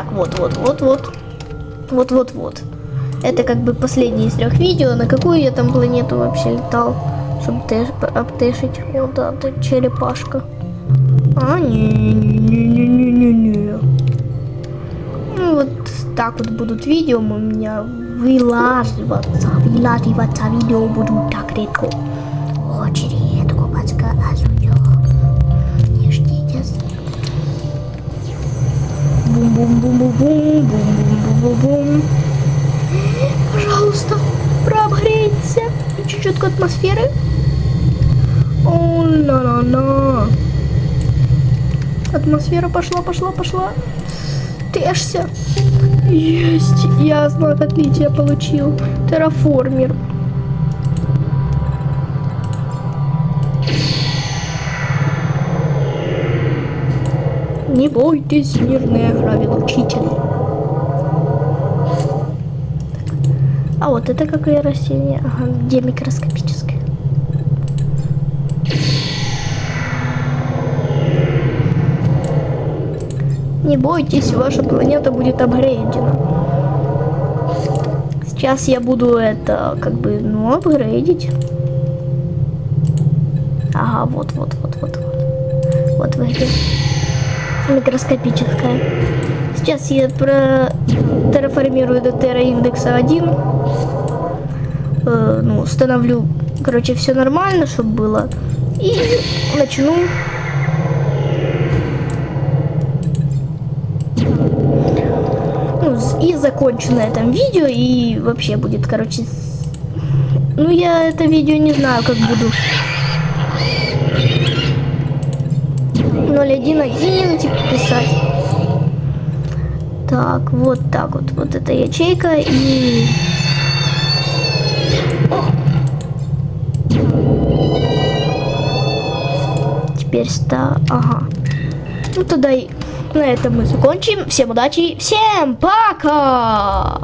Так, вот, вот, вот, вот. Вот, вот, вот. Это как бы последнее из трех видео. На какую я там планету вообще летал? Чтобы тэш- обтэшить. Вот, да, это черепашка. А, не-не-не-не-не-не. Ну, вот так вот будут видео у меня вылаживаться. Вылаживаться видео будут так редко. Очень редко бум-бум-бум-бум, бум-бум-бум-бум. Пожалуйста, прогреться. Чуть-чуть атмосферы. О, на-на-на. Атмосфера пошла, пошла, пошла. Тешься. Есть. Я знак отличия получил. Терраформер. Не бойтесь, мирные гравилучители. А вот это какое растение? Ага, где микроскопическое? Не бойтесь, ваша планета будет апгрейдена. Сейчас я буду это, как бы, ну, апгрейдить. Ага, вот, вот, вот, вот, вот. Вот вы где. Микроскопическая. Сейчас я про терраформирую до терра индекса 1. Э, ну, установлю, короче, все нормально, чтобы было. И начну Ну, и закончу на этом видео, и вообще будет, короче... Ну, я это видео не знаю, как буду. 0.1.1, типа, писать. Так, вот так вот, вот эта ячейка, и... Теперь ста... Ага. Ну, тогда и на этом мы закончим. Всем удачи, всем пока!